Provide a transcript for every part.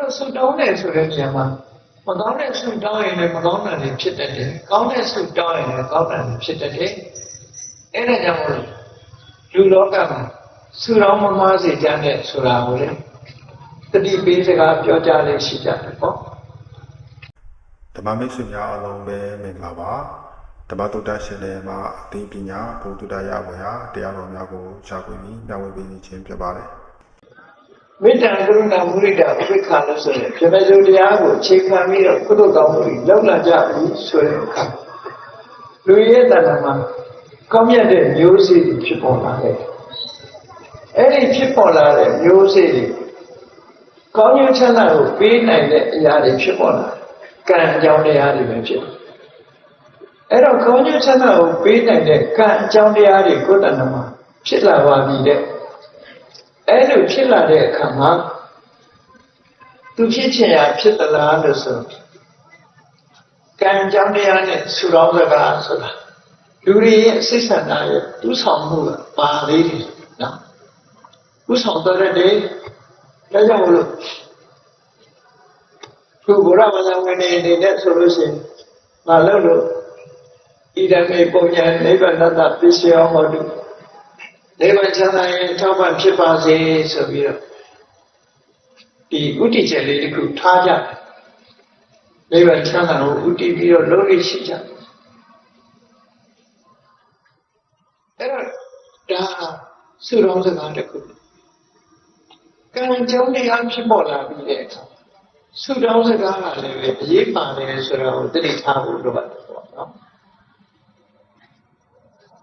တော့ဆူတောင်းတယ်ဆိုတဲ့နေရာမှာမကောင်းတဲ့ဆူတောင်းရင်လည်းမကောင်းတာတွေဖြစ်တတ်တယ်ကောင်းတဲ့ဆူတောင်းရင်လည်းကောင်းတာတွေဖြစ်တတ်တယ်အဲ့ဒါကြောင့်မို့လူလောကမှာဆူတောင်းမမားစေကြတဲ့ဆိုတာကိုလေတတိပေးစကားပြောကြလေးရှိကြတယ်ပေါ့ဓမ္မမိတ်ဆွေများအားလုံးပဲမင်္ဂလာပါဓမ္မတုဒ္ဒရှင်လည်းမှာအသိပညာဘုဒ္ဓတရဝေဟာတရားတော်များကိုရှားပွေပြီးညှဝေပေးခြင်းဖြစ်ပါတယ် မေတ္တာကရုဏာမုဒိတာဥပေက္ခလို့ဆိုရင်ပြမေစုတရားကိုအခြေခံပြီးတော့ကုသိုလ်ကောင်းမှုတွေလုပ်လာကြပြီဆိုတဲ့အခါလူရဲ့တဏ္ဍာမှာကောင်းမြတ်တဲ့မျိုးစေ့တွေဖြစ်ပေါ်လာတယ်အဲ့ဒီဖြစ်ပေါ်လာတဲ့မျိုးစေ့တွေကောင်းကျိုးချမ်းသာကိုပေးနိုင်တဲ့အရာတွေဖြစ်ပေါ်လာကံအကြောင်းတရားတွေပဲဖြစ်တယ်အဲ့တော့ကောင်းကျိုးချမ်းသာကိုပေးနိုင်တဲ့ကံအကြောင်းတရားတွေကိုယ်တဏ္ဍာမှာဖြစ်လာပါပြီတဲ့ အဲ့လိုဖြစ်လာတဲ့အခါမှာသူဖြစ်ချင်ရာဖြစ်သလားလို့ဆိုကံကြောင့်တရားနဲ့ဆူတော်စကားဆိုတာလူတွေရဲ့စိတ်ဆန္ဒရဲ့ဥဆောင်မှုကပါသေးတယ်နော်ဥဆောင်တော်တဲ့ဒါကြောင့်မလို့ခုဘုရားဘာသာဝင်နေနေတဲ့ဆိုလို့ရှိရင်မလုပ်လို့ဣဒံမေပုံညာနိဗ္ဗာန်တ္တပစ္စယောဟောတု နိဗ္ဗာန်ချမ်းသာရင်ထောက်ပံ့ဖြစ်ပါစေဆိုပြီးတော့ဒီဥတည်ချက်လေးတစ်ခုထားကြတယ်နိဗ္ဗာန်ချမ်းသာကိုဥတည်ပြီးတော့လုံးလေးရှိကြတယ်အဲ့တော့ဒါဆုတောင်းစကားတစ်ခုကံကြောင့်တရားဖြစ်ပေါ်လာပြီးတဲ့အခါဆုတောင်းစကားကလည်းပဲအရေးပါတယ်ဆိုတော့တတိထားဖို့လိုပါတယ်ပေါ့နော်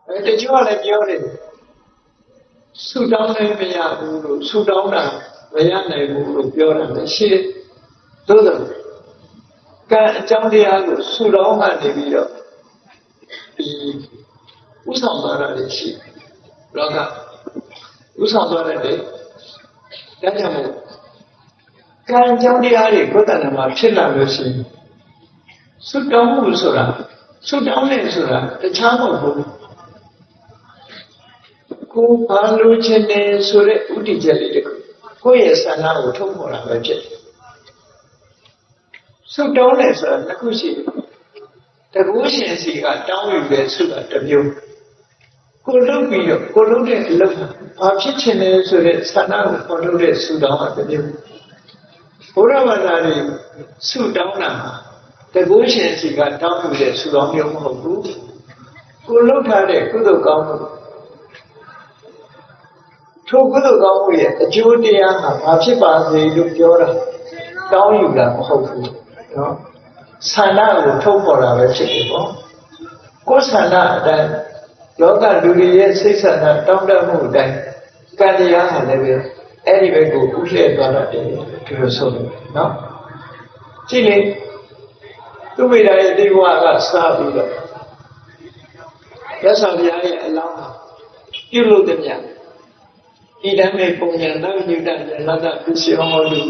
အဲတချို့ကလည်းပြောတယ် ဆူတောင်းလည်းမရဘူးလို့ဆူတောင်းတာမရနိုင်ဘူးလို့ပြောတာလည်းရှိတယ်။သို့သော်ကံအကြောင်းတရားကိုဆူတောင်းကနေပြီးတော့ဒီဥဆောင်သွားတာလည်းရှိတယ်။လောကဥဆောင်သွားတဲ့လေဒါကြောင့်မို့ကံအကြောင်းတရားတွေကိုယ်တဏ္ဍာမှာဖြစ်လာလို့ရှိရင်ဆူတောင်းမှုဆိုတာဆူတောင်းတယ်ဆိုတာတခြားမဟုတ်ဘူး ကိုယ်ဘာလို့ချင်တယ်ဆိုတဲ့ဥတည်ချက်လေးတခုကိုယ့်ရဲ့ဆန္ဒကိုထုတ်ဖော်တာပဲဖြစ်တယ်ဆုတောင်းတယ်ဆိုတာတစ်ခုရှိတယ်တကူရှင်စီကတောင်းယူပဲဆိုတာတစ်မျိုးကိုလုပ်ပြီးတော့ကိုလုပ်တဲ့အလုပ်ဘာဖြစ်ချင်လဲဆိုတဲ့ဆန္ဒကိုပေါ်ထုတ်တဲ့ဆုတောင်းတာတစ်မျိုးဘုရားဘာသာတွေဆုတောင်းတာဟာတကူရှင်စီကတောင်းယူတဲ့ဆုတောင်းမျိုးမဟုတ်ဘူးကိုလုပ်ထားတဲ့ကုသိုလ်ကောင်းမှု ထိုကုသိုလ်ကောင်းမှုရဲ့အကျိုးတရားဟာဘာဖြစ်ပါစေလို့ပြောတာတောင်းယူတာမဟုတ်ဘူးနော်ဆန္ဒကိုထုတ်ပေါ်တာပဲဖြစ်တယ်ပေါ့ကိုယ်ဆန္ဒအတိုင်းလောကလူတွေရဲ့စိတ်ဆန္ဒတောင်းတမှုအတိုင်းကံတရားဟာလည်းပဲအဲ့ဒီဘက်ကိုဥလှည့်သွားတတ်တယ်ဒီလိုဆိုလို့နော်ကြည့်လေသူမိသားရဲ့ဒီဘဝကစားပြီးတော့ရသော်ဘုရားရဲ့အလောင်းဟာပြုလို့တဲ့မြတ် ဣဒံမေပုံညာနဝညုတဉာဏတပစ္စယောဟောတု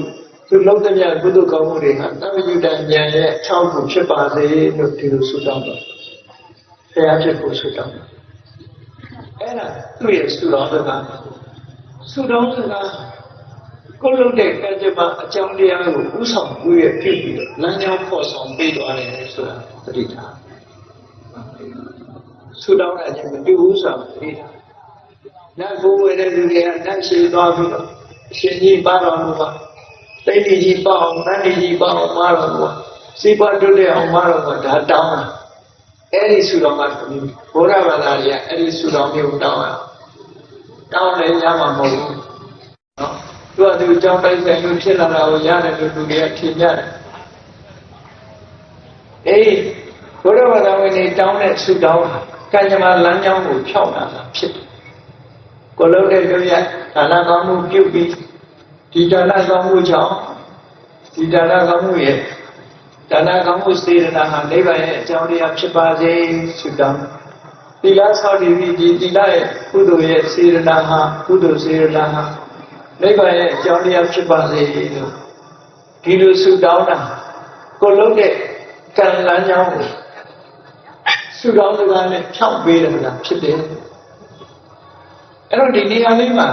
သူလုံးတဲ့မြတ်ကုသကောင်းမှုတွေဟာနဝညုတဉာဏ်ရဲ့အထောက်အကူဖြစ်ပါစေလို့ဒီလိုဆုတောင်းတော့ဘုရားဖြစ်ဖို့ဆုတောင်းတယ်အဲ့ဒါသူ့ရဲ့ဆုတောင်းစကားဆုတောင်းစကားကိုလုံးတဲ့ကံကြမ္မာအကြောင်းတရားကိုဥဆောင်မှုရဲ့ဖြစ်ပြီးတော့လမ်းကြောင်းဖော်ဆောင်ပေးသွားတယ်ဆိုတာသတိထားဆုတောင်းတာချင်းမတူဘူးဆိုတာသတိထား နတ်ဘိုးဝဲတဲ့လူတွေကနတ်ရှိသွားပြီးတော့အရှင်ကြီးပါတော်မူပါတိတ်တိကြီးပေါ့အောင်နတ်တိကြီးပေါ့အောင်မာတော်မူပါစိတ်ပတ်တွတဲ့အောင်မာတော်မူဒါတောင်းတာအဲ့ဒီဆုတော်ကဘုရားဘာသာတွေကအဲ့ဒီဆုတော်မျိုးတောင်းတာတောင်းလည်းရမှာမဟုတ်ဘူးနော်သူကသူကြောင်းတိုက်ဆိုင်လို့ဖြစ်လာတာကိုရတယ်လို့လူတွေကထင်ကြတယ်အေးဘုရားဘာသာဝင်တွေတောင်းတဲ့ဆုတောင်းဟာကံကြမ္မာလမ်းကြောင်းကိုဖြောက်လာတာဖြစ်တယ် ကိုလုံးတဲ့တို့ရဒါနကောင်းမှုပြုပြီးဒီဒါနကောင်းမှုကြောင့်ဒီဒါနကောင်းမှုရဲ့ဒါနကောင်းမှုစေရနာဟာနိဗ္ဗာန်ရဲ့အကြောင်းတရားဖြစ်ပါစေဆုတောင်းသီလဆောက်တည်ပြီးဒီသီလရဲ့ကုသိုလ်ရဲ့စေရနာဟာကုသိုလ်စေရနာဟာနိဗ္ဗာန်ရဲ့အကြောင်းတရားဖြစ်ပါစေလို့ဒီလိုဆုတောင်းတာကိုလုံးတဲ့ကံလမ်းကြောင်းကိုဆုတောင်းစကားနဲ့ဖြောင့်ပေးတယ်မလားဖြစ်တယ် အဲ့တော့ဒီနေရာလေးမှာ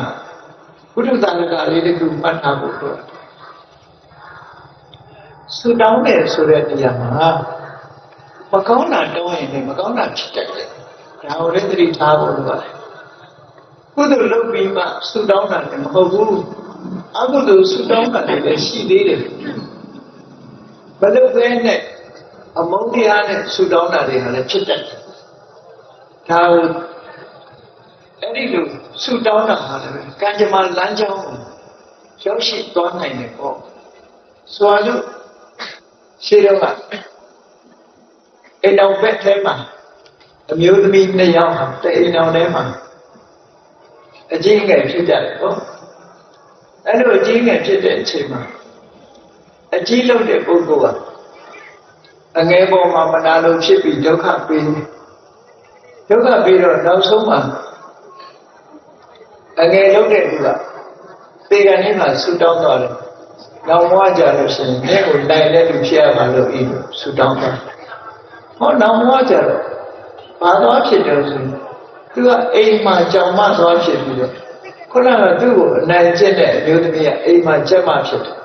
ဘုဒ္ဓသာရကလေးတခုမှတ်ထားဖို့လိုတယ်ဆူတောင်းတယ်ဆိုတဲ့နေရာမှာမကောင်းတာတောင်းရင်လည်းမကောင်းတာဖြစ်တတ်တယ်ဒါကိုလည်းသတိထားဖို့လိုပါတယ်ကုသိုလ်လုပ်ပြီးမှဆူတောင်းတာလည်းမဟုတ်ဘူးအကုသိုလ်ဆူတောင်းတာလည်းရှိသေးတယ်ဘယ်လိုပဲနဲ့အမုန်းတရားနဲ့ဆူတောင်းတာတွေဟာလည်းဖြစ်တတ်တယ်ဒါကိုအဲ့ ဒီလိုဆူတောင်းတာဟာလည်းကံကြမ္မာလမ်းကြောင်းကိုရောက်ရှိသွားနိုင်တယ်ပေါ့ဆိုရလို့ရှိတော့ကအိမ်တော်ဘက်ထဲမှာအမျိုးသမီးနှစ်ယောက်ဟာတအိမ်တော်ထဲမှာအကြီးငယ်ဖြစ်ကြတယ်ပေါ့အဲ့လိုအကြီးငယ်ဖြစ်တဲ့အချိန်မှာအကြီးလုပ်တဲ့ပုဂ္ဂိုလ်ကအငယ်ပေါ်မှာမနာလိုဖြစ်ပြီးဒုက္ခပေးတယ်ဒုက္ခပေးတော့နောက်ဆုံးမှာ အငယ်လုပ်တဲ့သူကသေကံနဲ့မှဆူတောင်းသွားတယ်နောက်ဘဝကြလို့ရှိရင်တဲ့ကိုတိုင်တဲ့လူဖြစ်ရပါလို့ဤလိုဆူတောင်းသွားဟောနောက်ဘဝကြတော့ဘာသွားဖြစ်တယ်ဆိုရင်သူကအိမ်မှာကြောင်မသွားဖြစ်ပြီးတော့ခုနကသူ့ကိုအနိုင်ကျင့်တဲ့အမျိုးသမီးကအိမ်မှာကျက်မဖြစ်တယ်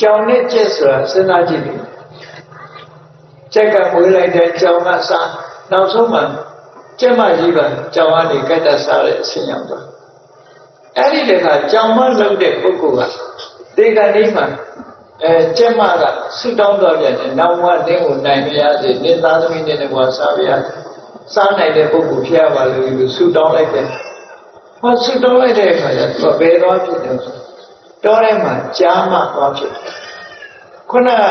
ကြောင်နဲ့ကျက်ဆိုတာစဉ်းစားကြည့်တယ်ကျက်ကမွေးလိုက်တဲ့ကြောင်ကစားနောက်ဆုံးမှ ကျက်မကြီးကကြောင်ကနေကတ်တစားတဲ့အဆင့်ရောက်သွားအဲ့ဒီတခါကြောင်မလုပ်တဲ့ပုဂ္ဂိုလ်ကဒီကနေ့မှအဲကျက်မကဆုတောင်းတော်ပြန်တယ်နောက်ဘဝနင်းကိုနိုင်မရစေနင်းသားသမီးနဲ့ဘဝစားပြရစားနိုင်တဲ့ပုဂ္ဂိုလ်ဖြစ်ရပါလို့လို့ဆုတောင်းလိုက်တယ်ဟောဆုတောင်းလိုက်တဲ့အခါကျသူကဘယ်သွားဖြစ်တယ်ဆိုတောထဲမှာကြားမသွားဖြစ်တယ်ခုနက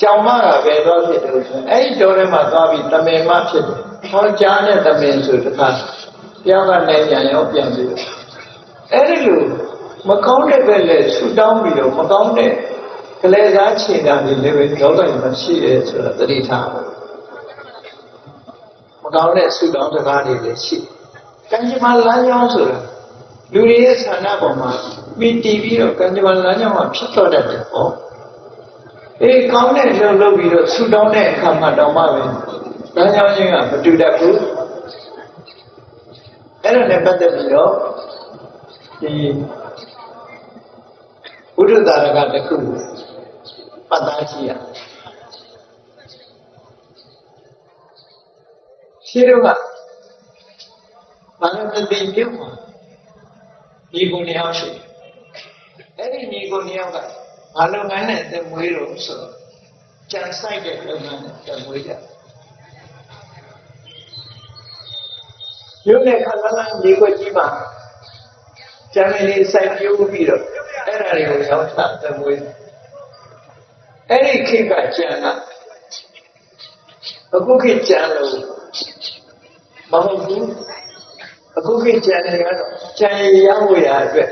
ကြောင်မကဘယ်သွားဖြစ်တယ်ဆိုရင်အဲ့ဒီတောထဲမှာသွားပြီးတမင်မဖြစ်တယ်ဟောကြားနဲ့တမင်ဆိုတခါပြောင်းကနေပြန်ရောပြန်ပြီးတော့အဲ့ဒီလိုမကောင်းတဲ့ဘက်လည်းဆူတောင်းပြီးတော့မကောင်းတဲ့ကလေးစားခြေတာတွေလည်းပဲဒေါသတွေမှာရှိတယ်ဆိုတာသတိထားဖို့မကောင်းတဲ့ဆူတောင်းစကားတွေလည်းရှိကံကြမ္မာလမ်းကြောင်းဆိုတာလူတွေရဲ့ဆန္ဒပေါ်မှာပြီးတည်ပြီးတော့ကံကြမ္မာလမ်းကြောင်းမှာဖြစ်တော့တတ်တယ်ပေါ့ အေးကောင်းတဲ့လှုပ်လုပ်ပြီးတော့ဆူတောင်းတဲ့အခါမှာတောင်းမှပဲလမ်းကြောင်းချင်းကမတူတတ်ဘူးအဲ့ဒါနဲ့ပတ်သက်ပြီးတော့ဒီဘုဒ္ဓသာရကတစ်ခုပတ်သားကြည့်ရရှိတော့ကဘာလို့တည်ပြုတ်မှာဒီကုဏယောက်ရှိအဲ့ဒီဒီကုဏယောက်က ဘာလုပ်ငန်းနဲ့တမွေးလို့ဆိုတော့ကြံဆိုင်တဲ့လုပ်ငန်းနဲ့တမွေးကြရုပ်နဲ့ခန္ဓာလားဒီကိုကြည့်ပါကျန်တဲ့လေးစိုက်ပြိုးပြီးတော့အဲ့ဒါတွေကိုရောက်တာတမွေးအဲ့ဒီခေတ်ကကျန်တာအခုခေတ်ကျန်လို့မဟုတ်ဘူးအခုခေတ်ကျန်နေကတော့ကျန်ရရောက်ရအတွက်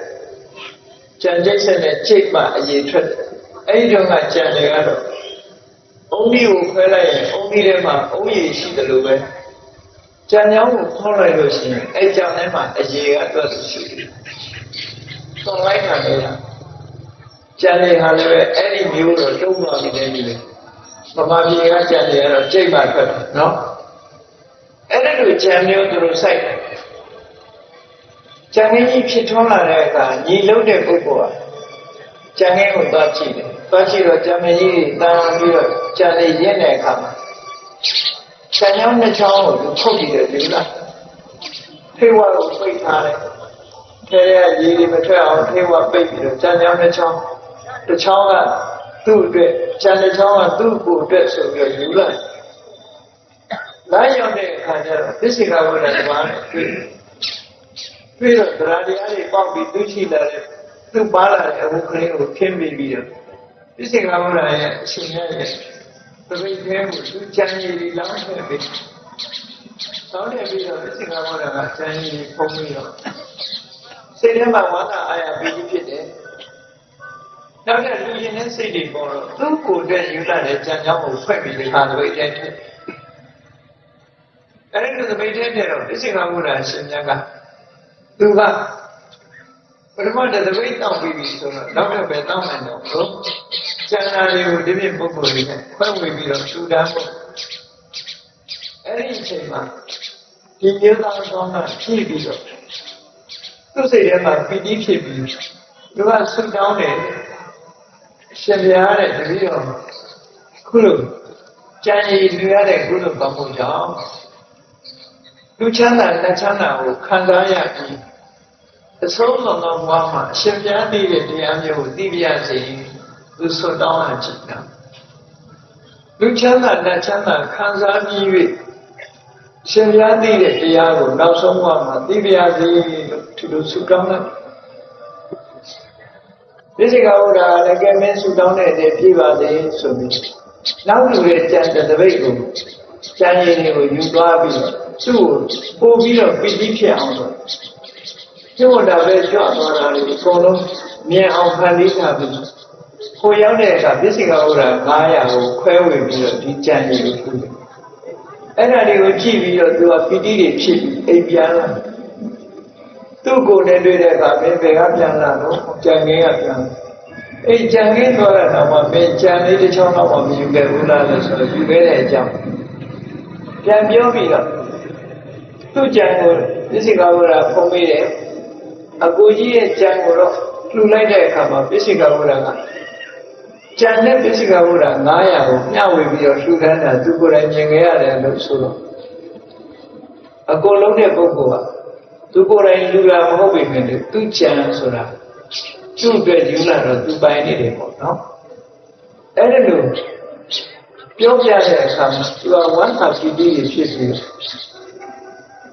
ကျန်ကျိတ်ဆက်နဲ့ချိတ်မှအရေးထွက်တယ်အဲ့ဒီတော့ကကျန်နေကတော့အုံးကြီးကိုခွဲလိုက်ရင်အုံးကြီးထဲမှာအုံးရည်ရှိတယ်လို့ပဲကျန်ကြောင်းကိုခေါ်လိုက်လို့ရှိရင်အဲ့ကြောင်းထဲမှာအရေးကတော့ရှိတယ်သွန်လိုက်တာလေကျန်နေဟာလည်းပဲအဲ့ဒီမျိုးတော့တုံးသွားပြီတဲ့ကြီးလေပမာပြေကကျန်နေရတော့ကြိတ်မှထွက်တယ်နော်အဲ့ဒါလိုကျန်မျိုးသူတို့စိုက်တယ် ကျန်နေကြီးဖြစ်ထွန်းလာတဲ့အခါညီလုံးတဲ့ပုဂ္ဂိုလ်ဟာကျန်နေကိုသွားကြည့်တယ်သွားကြည့်တော့ကျန်မကြီးတန်ပြီးတော့ကျန်နေရင့်တဲ့အခါမှာကျန်ကြောင်းနှစ်ချောင်းကိုသူထုတ်ပြီးတယ်ဒီလားထေဝါကိုပိတ်ထားတယ်ထဲရရေတွေမထွက်အောင်ထေဝါပိတ်ပြီးတော့ကျန်ကြောင်းနှစ်ချောင်းတစ်ချောင်းကသူ့အတွက်ကျန်တစ်ချောင်းကသူ့ကိုအတွက်ဆိုပြီးတော့ယူလိုက်လမ်းရောက်တဲ့အခါကျတော့သစ္စေကဝိဒ္ဓဓမ္မနဲ့တွေ့ ပြီးတော့တရားတရားတွေပေါက်ပြီးသူရှိလာတဲ့သူပါလာတဲ့အဝကလေးကိုခင်းပြီးပြီးတော့သစ္စေကဝိဒ္ဓရဲ့အရှင်ရဲ့သပိတ်သေးကိုသူကြံရည်လောင်းခဲ့ပြီးဆောင်းနေပြီးတော့သစ္စေကဝိဒ္ဓကကြံရည်ဖုံးပြီးတော့စိတ်ထဲမှာဝါဒအာရပြီးဖြစ်တယ်နောက်တဲ့လူရင်တဲ့စိတ်တွေပေါ်တော့သူ့ကိုယ်တည်းယူလာတဲ့ကြံကြောင်းကိုဖွက်ပြီးဒီခါသပိတ်တဲ့အဲ့ဒီသပိတ်တဲ့တော့သစ္စေကဝိဒ္ဓအရှင်မြတ်က သူကပထမတသပိတ်တောင်းပြီးပြီဆိုတော့နောက်တော့ပဲတောင်းနိုင်တော့ဘူးကျန်တာတွေကိုဒီပြပုဂ္ဂိုလ်တွေနဲ့ခွဲဝေပြီးတော့ထူတန်းဖို့အဲ့ဒီအချိန်မှာဒီမျိုးသားကောင်းကဖြည့်ပြီးတော့သူ့စိတ်ထဲမှာပီတိဖြစ်ပြီးသူကဆုတောင်းတယ်ရှင်ပြားတဲ့တတိယခုလိုကြံရည်လူရတဲ့ခုလိုကောင်းမှုကြောင့် လူချမ်းသာလက်ချမ်းသာကိုခံစားရပြီးအဆုံးစွန်သောဘဝမှာအရှင်ပြားသိတဲ့တရားမျိုးကိုသိပြရစေသူဆွတ်တောင်းအကြည့်တာလူချမ်းသာလက်ချမ်းသာခံစားပြီး၍ရှင်ပြားသိတဲ့တရားကိုနောက်ဆုံးဘဝမှာသိပြရစေလို့ဒီလိုဆုတောင်းလိုက်ဒီစိကဘုရားလည်းကဲမင်းဆုတောင်းတဲ့တည်းပြပါစေဆိုပြီးနောက်လူရဲ့ကြံတဲ့တပိတ်ကိုကြံရည်တွေကိုယူသွားပြီးတော့ သူ့ကိုပို့ပြီးတော့ပိဋိဖြစ်အောင်ဆိုကျိုးတာပဲကြွသွားတာလေအကုန်လုံးမြင်အောင်ဖန်တီးထားပြီးကိုရောက်တဲ့အခါပစ္စည်းကဘုရား900ကိုခွဲဝေပြီးတော့ဒီကြံရည်ကိုထူတယ်အဲ့ဒါတွေကိုကြည့်ပြီးတော့သူကပိဋိတွေဖြစ်ပြီးအိပ်ပြန်လာသူ့ကိုယ်နဲ့တွေ့တဲ့အခါမင်းဘယ်ကပြန်လာတော့ကြံငင်းကပြန်လာအဲ့ကြံငင်းသွားတဲ့နောက်မှာမင်းကြံလေးတစ်ချောင်းတော့မယူခဲ့ဘူးလားလို့ဆိုတော့ယူခဲ့တဲ့အကြောင်းပြန်ပြောပြီးတော့ သူ့ကြံကိုပစ္စည်းကဘုရားဖုံးမိတယ်အကိုကြီးရဲ့ကြံကိုတော့လှူလိုက်တဲ့အခါမှာပစ္စည်းကဘုရားကကြံတဲ့ပစ္စည်းကဘုရား900ကိုမျှဝေပြီးတော့လှူဒန်းတာသူကိုယ်တိုင်မြင်ခဲ့ရတယ်လို့ဆိုတော့အကိုလုံးတဲ့ပုဂ္ဂိုလ်ကသူကိုယ်တိုင်လူတာမဟုတ်ပေမဲ့သူကြံဆိုတာသူ့အတွက်ယူလာတော့သူပိုင်နေတယ်ပေါ့နော်အဲ့ဒါလို့ပြောပြတဲ့အခါမှာသူကဝမ်းသာပီတိဖြစ်ပြီး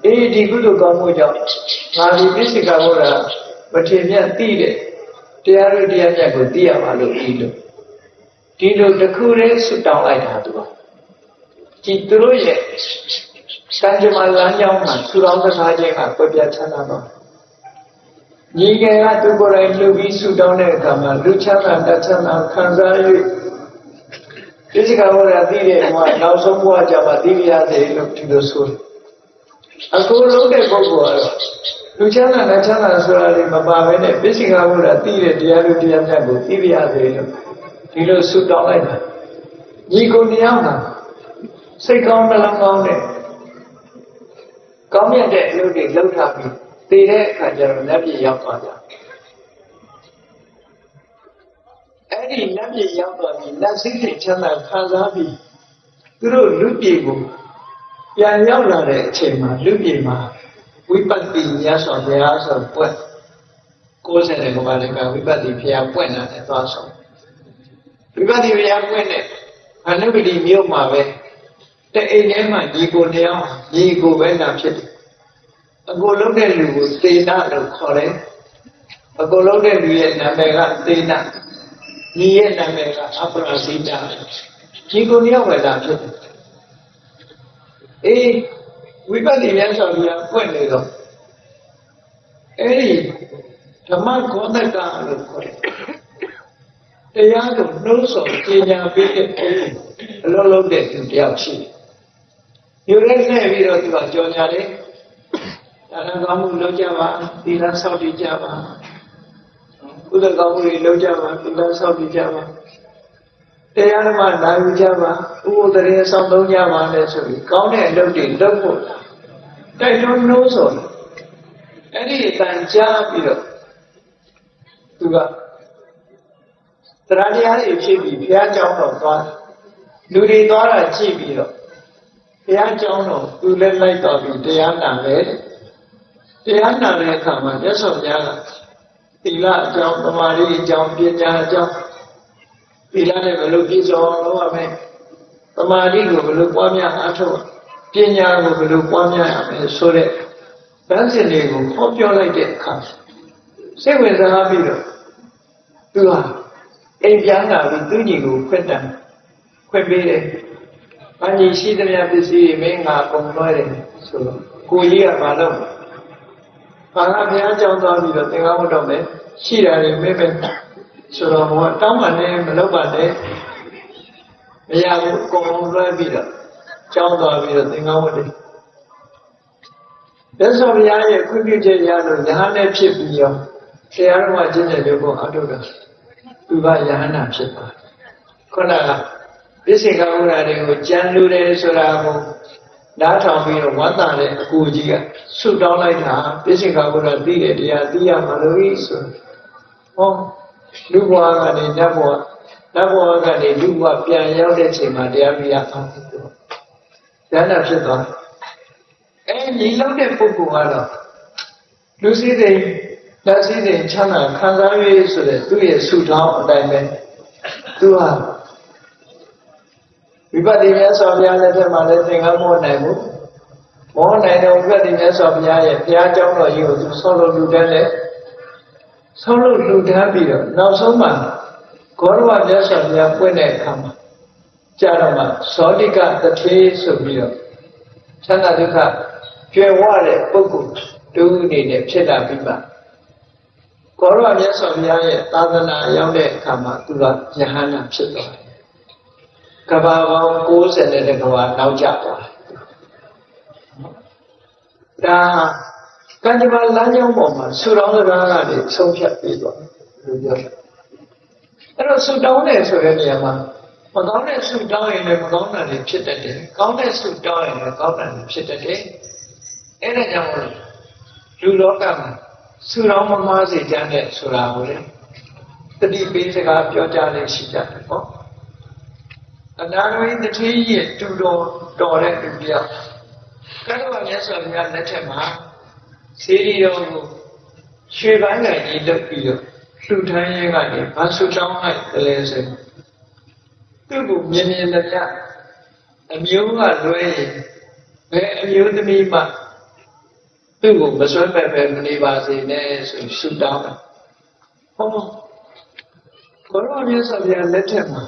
အေးဒီကုသိုလ်ကောင်းမှုကြောင့်ငါဒီပြစ္ဆေကဘုရားမထေမြတ်သိတဲ့တရားတို့တရားမြတ်ကိုသိရပါလို့ဤလို့ဒီလိုတစ်ခုတည်းဆွတောင်းလိုက်တာသူကဒီသူတို့ရဲ့စံကြမ္မာလမ်းကြောင်းမှာသူတော်စကားချင်းကပြပြချမ်းသာတော့ညီငယ်ကသူကိုယ်တိုင်လှုပ်ပြီးဆူတောင်းတဲ့အခါမှာလူချမ်းသာတချမ်းသာခံစား၍ဒီစကားဟောတာသိတဲ့မှာနောက်ဆုံးဘဝကြမှာသိရစေလို့ဒီလိုဆိုတယ် အခုလုံးတဲ့ပုဂ္ဂိုလ်ကတော့လူချမ်းသာတချမ်းသာဆိုတာလေမပါဘဲနဲ့ပိစိကဟောတာသိတဲ့တရားလူတရားမြတ်ကိုသိရစေလို့ဒီလိုဆူတောင်းလိုက်တာညီကိုတရားမှာစိတ်ကောင်းနှလုံးကောင်းတဲ့ကောင်းမြတ်တဲ့အလုပ်တွေလုပ်ထားပြီးတည်တဲ့အခါကျတော့လက်ပြရောက်သွားကြအဲ့ဒီလက်ပြရောက်သွားပြီးလက်စိတ်တွေချမ်းသာခံစားပြီးသူတို့လူပြေကို ပြန်ရောက်လာတဲ့အချိန်မှာလူပြေမှာဝိပဿနာမြတ်စွာဘုရားဆိုပွက်60တဲ့ဘုရားလည်းကဝိပဿနာဘုရားပွက်လာတယ်သွားဆုံးဝိပဿနာဘုရားပွက်တဲ့အနုပတိမြို့မှာပဲတဲ့အိမ်ထဲမှာညီကိုတယောက်ညီကိုပဲနာဖြစ်တယ်အကိုလုံးတဲ့လူကိုသေနာလို့ခေါ်တယ်အကိုလုံးတဲ့လူရဲ့နာမည်ကသေနာညီရဲ့နာမည်ကအပရာဇိတာညီကိုတယောက်ပဲလာဖြစ်တယ် အေးဝိပဿနာဉာဏ်ဆောင်ပြီးပွင့်နေတော့အဲ့ဒီဓမ္မကောသကလို့ခေါ်တယ်တရားကိုနှိုးဆော်ပညာပေးတဲ့ပုဂ္ဂိုလ်အလုံးလုံးတဲ့သူတယောက်ရှိတယ်။ယူရဲနဲ့ပြီးတော့သူကကြော်ညာတယ်။ဒါနကောင်းမှုလုပ်ကြပါသီလဆောက်တည်ကြပါ။ဥဒကောင်းမှုတွေလုပ်ကြပါသီလဆောက်တည်ကြပါ။ တရားဓမ္မနာယူကြပါဥပဒရေဆောင်သုံးကြပါလဲဆိုပြီးကောင်းတဲ့အလုပ်တွေလုပ်ဖို့တိုက်တွန်းနှိုးဆော်တယ်။အဲ့ဒီအတန်ကြားပြီးတော့သူကတရားတရားတွေဖြစ်ပြီးဘုရားကျောင်းတော်သွားတယ်လူတွေသွားတာကြည့်ပြီးတော့ဘုရားကျောင်းတော်သူလည်းလိုက်တော်ပြီးတရားနာပဲတရားနာတဲ့အခါမှာမြတ်စွာဘုရားကသီလအကြောင်းသမာဓိအကြောင်းပညာအကြောင်း သီလနဲ့ဘယ်လိုပြည့်စုံအောင်လုပ်ရမလဲသမာဓိကိုဘယ်လိုပွားများအားထုတ်ပညာကိုဘယ်လိုပွားများရမလဲဆိုတဲ့ဗန်းစဉ်တွေကိုဟောပြောလိုက်တဲ့အခါစိတ်ဝင်စားပြီးတော့သူဟာအိမ်ပြန်လာပြီးသူညီကိုခွင့်တမ်းခွင့်ပေးတယ်။အညီရှိသမျှပစ္စည်းမင်းငါကုန်လွှဲတယ်ဆိုတော့ကိုကြီးကမလုပ်ဘူး။ဘာကဘုရားကြောင်းသွားပြီးတော့သင်္ကန်းဝတ်တော့မယ်ရှိတာတွေမင်းပဲ ဆိုတော့ဘုရားတောင်းမှလည်းမလုပ်ပါနဲ့။မရဘူးအကုန်လုံးလွှဲပြီးတော့ကြောင်းသွားပြီးတော့သင်္ကန်းဝတ်တယ်။မြတ်စွာဘုရားရဲ့ခွင့်ပြုချက်ရလို့ညာနဲ့ဖြစ်ပြီးရောတရားတော်မှာကျင့်တဲ့ရုပ်ကိုအထုတ်တာသူကယဟနာဖြစ်သွားတယ်ခုနကပြစ္ဆေကဥရာတွေကိုကြံလူတယ်ဆိုတာကိုနားထောင်ပြီးတော့ဝမ်းသာတဲ့အကူကြီးကဆုတောင်းလိုက်တာပြစ္ဆေကဥရာသိတဲ့တရားသိရမှာလို့ဆိုဟော လူဘဝကနေနတ်ဘဝနတ်ဘဝကနေလူဘဝပြန်ရောက်တဲ့ချိန်မှာတရားမရအောင်ဖြစ်တော့ဉာဏ်ဖြစ်သွားတယ်အဲညီလောက်တဲ့ပုဂ္ဂိုလ်ကတော့လူစည်းစိမ်လက်စည်းစိမ်ချမ်းသာခံစားရဆိုတဲ့သူ့ရဲ့ဆုထောင်းအတိုင်းပဲသူဟာဝိပဿနာမြတ်စွာဘုရားလက်ထက်မှာလည်းသင်္ကန်းမောနိုင်ဘူးမောနိုင်တဲ့ဝိပဿနာမြတ်စွာဘုရားရဲ့ဘုရားကျောင်းတော်ကြီးကိုသူဆောလို့လူတန်းလဲ ဆောလို့လူတန်းပြီးတော့နောက်ဆုံးမှာဂေါရဝမြတ်စွာဘုရားပွင့်တဲ့အခါမှာကြာတော့မှဇောတိကတထေးဆိုပြီးတော့ချမ်းသာဒုက္ခကျွယ်ဝတဲ့ပုဂ္ဂိုလ်တူအနေနဲ့ဖြစ်လာပြီးပါကောရဝမြတ်စွာဘုရားရဲ့သာသနာရောက်တဲ့အခါမှာသူကယဟန္တာဖြစ်သွားတယ်ကဘာပေါင်း60နဲ့တကဘာနောက်ကျသွားတယ်ဒါ ကံကြမ္မာလမ်းကြောင်းပေါ်မှာဆူတောင်းစကားကနေဆုံးဖြတ်ပြီးသွားတယ်လို့ပြောတယ်အဲ့တော့ဆူတောင်းတယ်ဆိုတဲ့နေရာမှာမကောင်းတဲ့ဆူတောင်းရင်လည်းမကောင်းတာတွေဖြစ်တတ်တယ်ကောင်းတဲ့ဆူတောင်းရင်လည်းကောင်းတာတွေဖြစ်တတ်တယ်အဲ့ဒါကြောင့်မို့လူလောကမှာဆူတောင်းမမားစေကြတဲ့ဆိုတာကိုလေတတိပေးစကားပြောကြလေးရှိကြတယ်ပေါ့အနာဂတ်တတိရဲ့တူတော်တော်တဲ့လူပြောင်းကတ္တဝမြတ်စွာဘုရားလက်ထက်မှာ စေရီတော်ကိုရွှေပန်းကကြီးလုပ်ပြီးတော့လှူထမ်းရေးကနေဘာဆူတောင်းလိုက်တယ်လဲဆိုသူ့ကိုမြင်မြင်နဲ့ပြအမျိုးကလွဲရင်ဘယ်အမျိုးသမီးမှသူ့ကိုမစွဲမဲ့ပဲမနေပါစေနဲ့ဆိုဆူတောင်းတယ်ဟောဘောရမြတ်စွာဘုရားလက်ထက်မှာ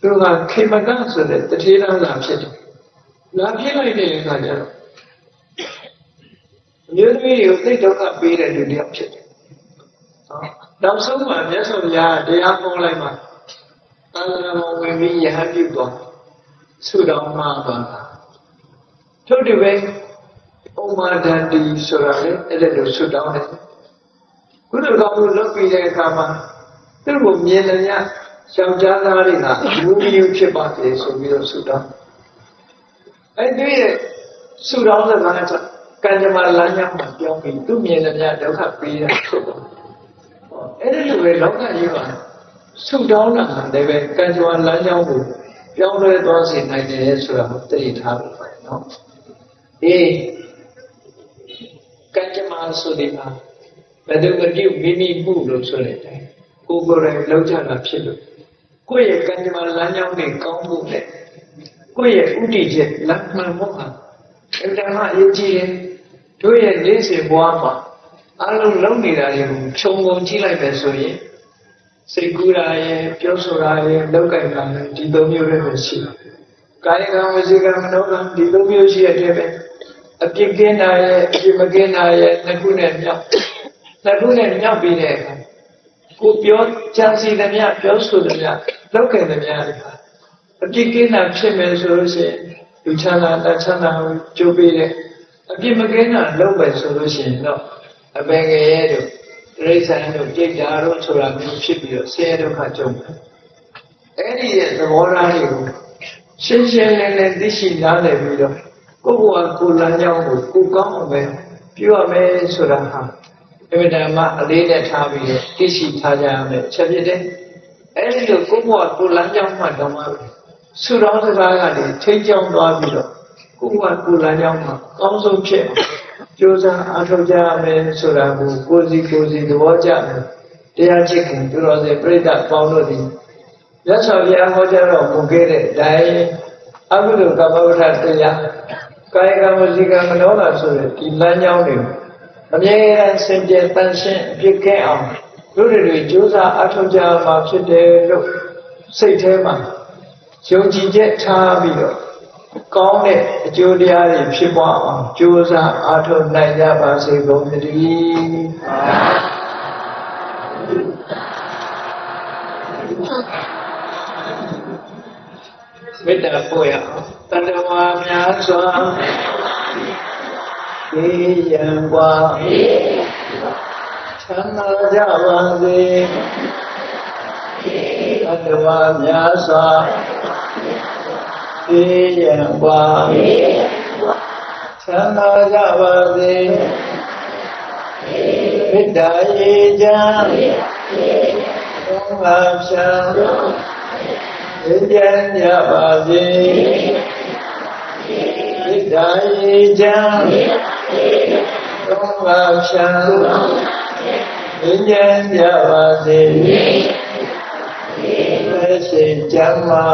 သူကခေမကဆိုတဲ့တထေးသားလာဖြစ်တယ်လာဖြစ်လိုက်တဲ့အခါကျတော့ အမျိုးသမီးကိုသိဒုက္ခပေးတဲ့လူတယောက်ဖြစ်တယ်ဟောနောက်ဆုံးမှာမြတ်စွာဘုရားတရားဟောလိုက်မှာသာသနာတော်ဝင်ပြီးယဟန်ပြုသွားဆုတောင်းမှာပါထို့တူပဲဩမာဒန္တိဆိုတာလေအဲ့ဒါလိုဆုတောင်းတယ်ကုသကောင်းမှုလုပ်ပြီးတဲ့အခါမှာသူ့ကိုမြင်တယ်ညယောက်ျားသားတွေကလူမျိုးဖြစ်ပါစေဆိုပြီးတော့ဆုတောင်းအဲ့ဒီရဲ့ဆုတောင်းတဲ့ခါကျ ကံကြမ္မာလမ်းကြောင်းမှာပြောင်းပြီးသူမြင်တဲ့များဒုက္ခပေးတာထုတ်ပါအဲ့ဒီလိုပဲလောကကြီးမှာဆုတောင်းတာလည်းပဲကံကြမ္မာလမ်းကြောင်းကိုပြောင်းလဲသွားစေနိုင်တယ်ဆိုတာကိုသိထားပါမယ်နော်အေးကံကြမ္မာဆိုဒီမှာဘယ်သူမပြုမိမိမှုလို့ဆိုတဲ့အတိုင်းကိုယ်ကိုယ်တိုင်လောက်ကြတာဖြစ်လို့ကိုယ့်ရဲ့ကံကြမ္မာလမ်းကြောင်းနဲ့ကောင်းမှုနဲ့ကိုယ့်ရဲ့ဥတည်ချက်လမ်းမှန်မှုဟာအင်တာနက်အရေးကြီးတယ် တို့ရဲ့နေ့စဉ်ဘဝမှာအလုံးလုံးနေတာတွေကိုခြုံငုံကြည့်လိုက်ပဲဆိုရင်စိတ်ကူးတာရဲ့ပြောဆိုတာရဲ့လောက်ကင်တာရဲ့ဒီသုံးမျိုးတွေပဲရှိတယ်ကာယကံဝစီကံမနောကံဒီသုံးမျိုးရှိတဲ့အတွက်အပြစ်ကင်းတာရဲ့အပြစ်မကင်းတာရဲ့နှစ်ခုနဲ့မြောက်နှစ်ခုနဲ့မြောက်ပြီးတဲ့အခါကိုပြောကြံစီသမျှပြောဆိုသမျှလောက်ကင်သမျှတွေဟာအပြစ်ကင်းတာဖြစ်မယ်ဆိုလို့ရှိရင်လူချမ်းသာတချမ်းသာကိုကြိုးပေးတယ် အပြစ်မကင်းတာလုပ်ပဲဆိုလို့ရှိရင်တော့အပင်ငယ်ရဲ့တို့တိရစ္ဆာန်တို့ကြိတ်တာတို့ဆိုတာမျိုးဖြစ်ပြီးတော့ဆင်းရဲဒုက္ခကြုံတယ်အဲ့ဒီရဲ့သဘောထားတွေကိုရှင်းရှင်းလင်းလင်းသိရှိနားလည်ပြီးတော့ကိုယ့်ဘဝကိုယ်လမ်းကြောင်းကိုကိုယ်ကောင်းအောင်ပဲပြုရမယ်ဆိုတာဟာအမြဲတမ်းအလေးနဲ့ထားပြီးတော့သိရှိထားကြရမယ်ချက်ဖြစ်တယ်အဲ့ဒီလိုကိုယ့်ဘဝကိုယ်လမ်းကြောင်းမှတော့မှဆူတော်စကားကနေထိတ်ကြောင်းသွားပြီးတော့ ကိုယ့်ဘဝကိုယ်လမ်းကြောင်းမှာကောင်းဆုံးဖြစ်အောင်ကြိုးစားအားထုတ်ကြရမယ်ဆိုတာကိုကိုယ်စီကိုယ်စီသဘောကျတယ်တရားချစ်ခင်သူတော်စင်ပြိဿပေါင်းတို့ဒီရသော်ဘုရားဟောကြားတော်မူခဲ့တဲ့အတိုင်းအကုသိုလ်ကမ္မဝဋ္ဌတရားကာယကံဝစီကံမနောတာဆိုတဲ့ဒီလမ်းကြောင်းတွေအမြဲတမ်းစင်ကြယ်တန်ရှင်းအပြည့်ကဲအောင်တို့တွေကြိုးစားအားထုတ်ကြမှာဖြစ်တယ်လို့စိတ်ထဲမှာယုံကြည်ချက်ထားပြီးတော့ ကောင်းတဲ့အကျိုးတရားတွေဖြစ်ပွားအောင်ကြိုးစားအားထုတ်နိုင်ကြပါစေကုန်သတည်းမေတ္တာပို့ရအောင်တဏ္ဍဝါများစွာေယံကွာချမ်းသာကြပါစေတတ္တဝါများစွာေ ယံကွာချမ်းသာကြပါစေမေတ္တာရေချမ်းဘုရားဖြံငြိမ်းချမ်းကြပါစေဣဒ္ဓာယေချမ်းသုံးပါးဖြံငြိမ်းချမ်းကြပါစေသက်ရှိကြမ်းမာ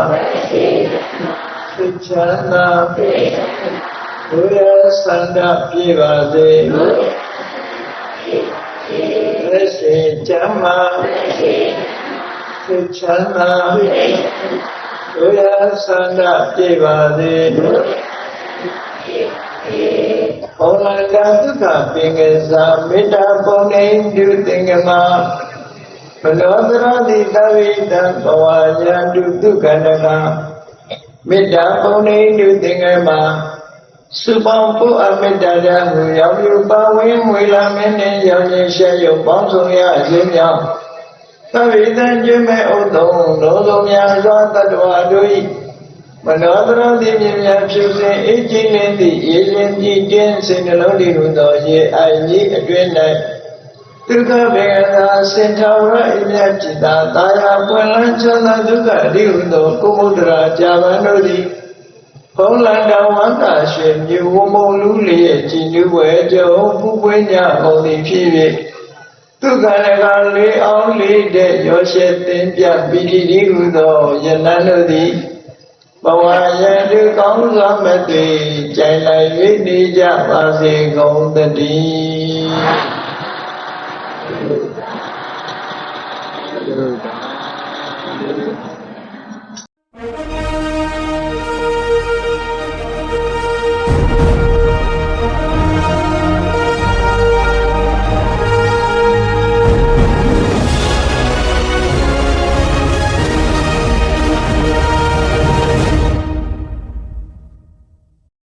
သိချမ်းသာဘုရားဆန္ဒပြေပါစေသက်ရှိကြမ်းမာသိချမ်းသာဘုရားဆန္ဒပြေပါစေဘုရားကဒုက္ခပင်ကစားမေတ္တာပုံနေပြုသင်္ကမာဘလောသရတိတဝိတံဘဝညာတုဒုက္ခနက မေတ္တာပုံနေပြုသင်္ကမာစုပေါင်းပုအမေတ္တာရမှုရောက်ယူပါဝင်မွေလာမင်းနဲ့ရောက်ရင်ရှဲရုံပေါင်းဆောင်ရခြင်းကြောင့်သဗ္ဗေတံကျွမဲ့ဥဒုံလုံးစုံများစွာတတ္တဝါတို့၏မနောတရတိမြင်များဖြူစင်အေးကြီးလင်းသည့်ရေရင်ကြည်တင်းစိတ်နှလုံးတည်ဟူသောရေအိုင်ကြီးအတွင်း၌ ဒုက္ခဘေကသာစင်ထာဝရအမြတ်จิตသာတာယာပွင့်လန်းချမ်းသာဒုက္ခအရိဟုသောကုမုဒ္ဒရာကြာပန်တို့သည်ဖုံးလန်တော်ဝန္တာရှင်မြေဝမုံလူလျက်ကြည်နူးဝဲကြုံပူပွေးညပုံသည်ဖြစ်၍သူကလည်းကလေးအောင်လေးတဲ့ရောရှဲသင်ပြပိတိဒီဟုသောယနန္တို့သည်ဘဝရန်သူကောင်းစွာမသွေကြိုင်လိုက်၍နေကြပါစေကုန်သတည်း Dude.